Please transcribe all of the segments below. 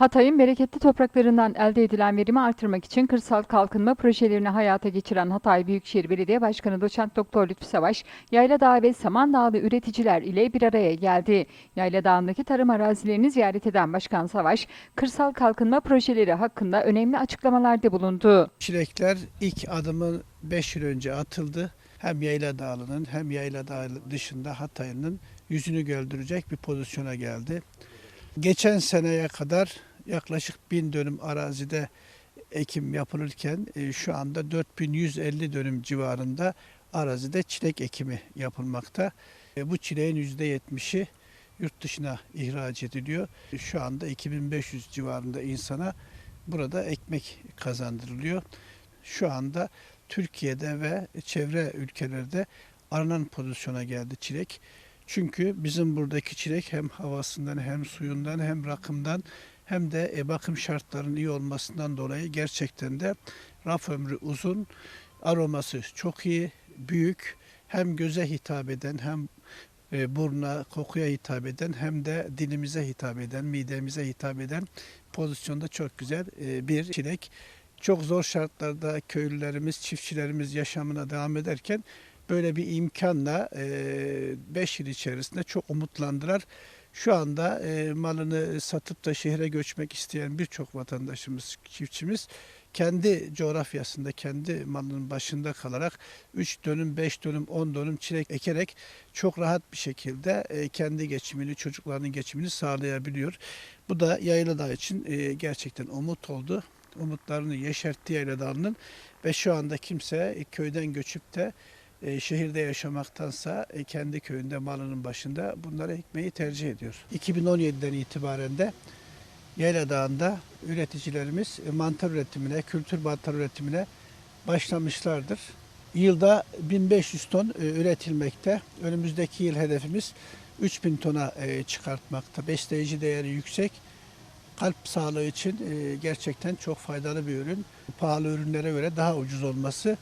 Hatay'ın bereketli topraklarından elde edilen verimi artırmak için kırsal kalkınma projelerini hayata geçiren Hatay Büyükşehir Belediye Başkanı Doçent Doktor Lütfü Savaş, Yayladağ ve Samandağlı üreticiler ile bir araya geldi. Yayladağ'ındaki tarım arazilerini ziyaret eden Başkan Savaş, kırsal kalkınma projeleri hakkında önemli açıklamalarda bulundu. Çilekler ilk adımı 5 yıl önce atıldı. Hem Yayla Dağlı'nın hem Yayla Dağı dışında Hatay'ın yüzünü güldürecek bir pozisyona geldi. Geçen seneye kadar yaklaşık 1000 dönüm arazide ekim yapılırken e, şu anda 4150 dönüm civarında arazide çilek ekimi yapılmakta. E, Bu çileğin %70'i yurt dışına ihraç ediliyor. Şu anda 2500 civarında insana burada ekmek kazandırılıyor. Şu anda Türkiye'de ve çevre ülkelerde aranan pozisyona geldi çilek. Çünkü bizim buradaki çilek hem havasından hem suyundan hem rakımdan hem de e, bakım şartlarının iyi olmasından dolayı gerçekten de raf ömrü uzun, aroması çok iyi, büyük, hem göze hitap eden hem e, buruna, kokuya hitap eden hem de dilimize hitap eden, midemize hitap eden pozisyonda çok güzel e, bir çilek. Çok zor şartlarda köylülerimiz, çiftçilerimiz yaşamına devam ederken böyle bir imkanla 5 yıl içerisinde çok umutlandılar. Şu anda e, malını satıp da şehre göçmek isteyen birçok vatandaşımız, çiftçimiz kendi coğrafyasında, kendi malının başında kalarak 3 dönüm, 5 dönüm, 10 dönüm çilek ekerek çok rahat bir şekilde e, kendi geçimini, çocuklarının geçimini sağlayabiliyor. Bu da Yayladağ için e, gerçekten umut oldu. Umutlarını yeşertti Yayladağ'ın ve şu anda kimse köyden göçüp de e, şehirde yaşamaktansa e, kendi köyünde malının başında bunları ekmeği tercih ediyor. 2017'den itibaren de Yayla Dağı'nda üreticilerimiz e, mantar üretimine, kültür mantar üretimine başlamışlardır. Yılda 1500 ton e, üretilmekte. Önümüzdeki yıl hedefimiz 3000 tona e, çıkartmakta. Besleyici değeri yüksek. Kalp sağlığı için e, gerçekten çok faydalı bir ürün. Pahalı ürünlere göre daha ucuz olması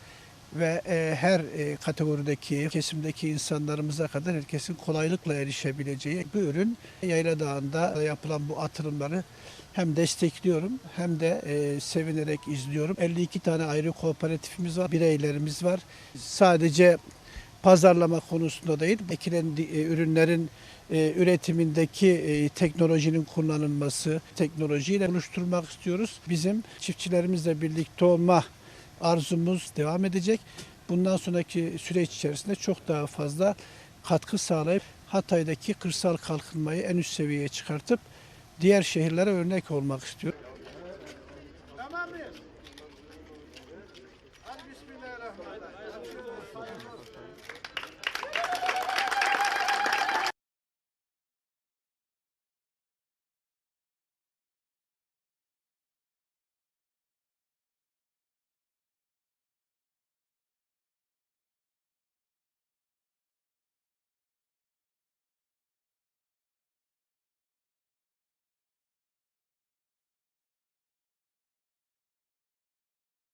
ve e, her e, kategorideki, kesimdeki insanlarımıza kadar herkesin kolaylıkla erişebileceği bir ürün. Yayla Dağı'nda yapılan bu atılımları hem destekliyorum hem de e, sevinerek izliyorum. 52 tane ayrı kooperatifimiz var, bireylerimiz var. Sadece pazarlama konusunda değil, ekilen e, ürünlerin e, üretimindeki e, teknolojinin kullanılması, teknolojiyle buluşturmak istiyoruz. Bizim çiftçilerimizle birlikte olma arzumuz devam edecek. Bundan sonraki süreç içerisinde çok daha fazla katkı sağlayıp Hatay'daki kırsal kalkınmayı en üst seviyeye çıkartıp diğer şehirlere örnek olmak istiyorum.